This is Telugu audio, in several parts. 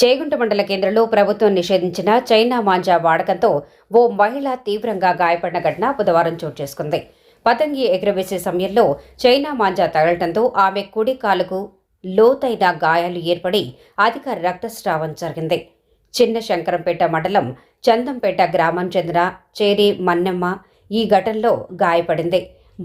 చేగుంట మండల కేంద్రంలో ప్రభుత్వం నిషేధించిన చైనా మాంజా వాడకంతో ఓ మహిళ తీవ్రంగా గాయపడిన ఘటన బుధవారం చోటు చేసుకుంది. పతంగి ఎగురవేసే సమయంలో చైనా మాంజా తగలటంతో ఆమె కుడి కాలుకు లోతైన గాయాలు ఏర్పడి అధిక రక్తస్రావం జరిగింది. చిన్న శంకరంపేట మండలం చందంపేట గ్రామం చెందిన చేరి మన్నెమ్మ ఈ ఘటనలో గాయపడింది.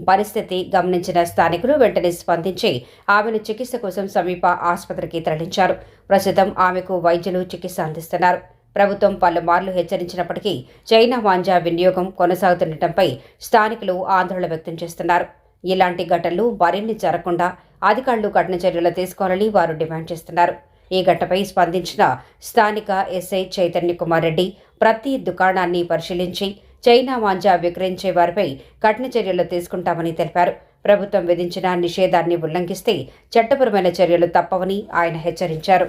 పరిస్థితి గమనించిన స్థానికులు వెంటనే స్పందించి ఆమెను చికిత్స కోసం సమీప ఆసుపత్రికి తరలించారు. ప్రస్తుతం ఆమెకు వైద్యులు చికిత్స అందిస్తున్నారు. ప్రభుత్వం పలుమార్లు హెచ్చరించినప్పటికీ చైనా వాంజా వినియోగం కొనసాగుతుండటంపై స్థానికులు ఆందోళన వ్యక్తం చేస్తున్నారు. ఇలాంటి ఘటనలు మరిన్ని జరగకుండా అధికారులు కఠిన చర్యలు తీసుకోవాలని వారు డిమాండ్ చేస్తున్నారు. ఈ ఘటనపై స్పందించిన స్థానిక ఎస్ఐ చైతన్య కుమార్ రెడ్డి ప్రతి దుకాణాన్ని పరిశీలించి చైనా మాంజా విక్రయించే వారిపై కఠిన చర్యలు తీసుకుంటామని తెలిపారు. ప్రభుత్వం విధించిన నిషేధాన్ని ఉల్లంఘిస్తే చట్టపరమైన చర్యలు తప్పవని ఆయన హెచ్చరించారు.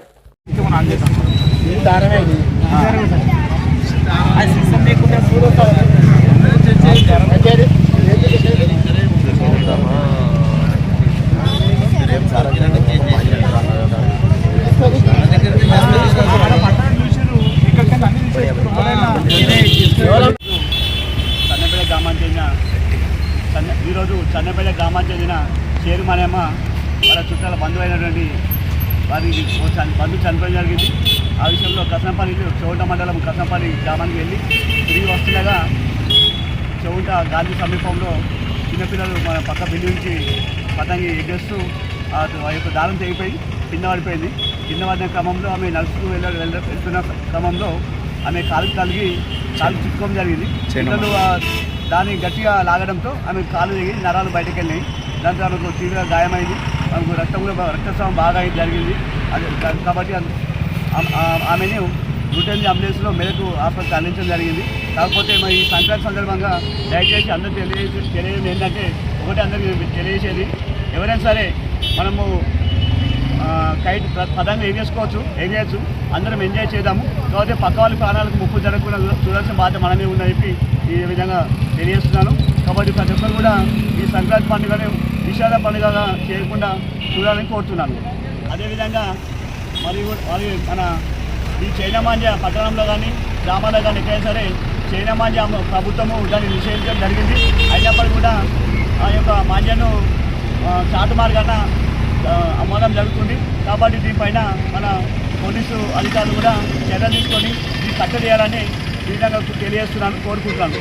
చెందిన చన్న ఈరోజు చన్నపల్లి గ్రామానికి చెందిన చేరుమనేమ వాళ్ళ చుట్టాల బంధువు అయినటువంటి వారి బంధువు చనిపోవడం జరిగింది. ఆ విషయంలో కసనపల్లి చౌంట మండలం కసనపల్లి గ్రామానికి వెళ్ళి తిరిగి వస్తుండగా చౌంట గాంధీ సమీపంలో చిన్నపిల్లలు మన పక్క బిల్లు నుంచి పతంగి ఎగేస్తూ ఆ యొక్క దారం తెగిపోయి కింద పడిపోయింది. కింద పడిన క్రమంలో ఆమె నడుచుకు వెళ్ళ వెళ్తున్న క్రమంలో ఆమె కాలు కలిగి కాలు చిక్కుకోవడం జరిగింది. పిల్లలు ఆ దాన్ని గట్టిగా లాగడంతో ఆమె కాలు దిగి నరాలు బయటకు వెళ్ళినాయి. దాంతో ఆమెకు తీవ్ర గాయమైంది. ఆమెకు రక్తం కూడా రక్తస్రావం బాగా అయి జరిగింది. అది కాబట్టి ఆమెను నూటెనిమిది అంబులెన్స్లో మెదకు ఆసుపత్రికి అందించడం జరిగింది. కాకపోతే మరి ఈ సంక్రాంతి సందర్భంగా దయచేసి అందరూ తెలియజేసి తెలియజేది ఏంటంటే ఒకటి అందరికీ తెలియజేసేది. ఎవరైనా సరే మనము బయట పదంగా ఎగేసుకోవచ్చు ఎగేయచ్చు అందరం ఎంజాయ్ చేద్దాము. కాబట్టి పక్క వాళ్ళ ప్రాణాలకు ముప్పు జరగకుండా చూడాల్సిన బాధ్యత మనమే ఉందని చెప్పి ఈ విధంగా తెలియజేస్తున్నాను. కాబట్టి ప్రతి ఒక్కరు కూడా ఈ సంక్రాంతి పండుగను విషాద పండుగగా చేయకుండా చూడాలని కోరుతున్నాను. అదేవిధంగా మరి మరి మన ఈ చైనామాంజ పట్టణంలో కానీ గ్రామాల్లో కానీ ఎక్కడైనా సరే చైనామాంజ ప్రభుత్వము దాన్ని నిషేధించడం జరిగింది. అయినప్పటికీ కూడా ఆ యొక్క మాంజను చాటు మార్గాన అమ్మానం జరుగుతుంది. కాబట్టి దీనిపైన మన పోలీసు అధికారులు కూడా చర్య తీసుకొని దీన్ని కట్టడి చేయాలని ఈ విధంగా తెలియజేస్తున్నాను కోరుకుంటున్నాను.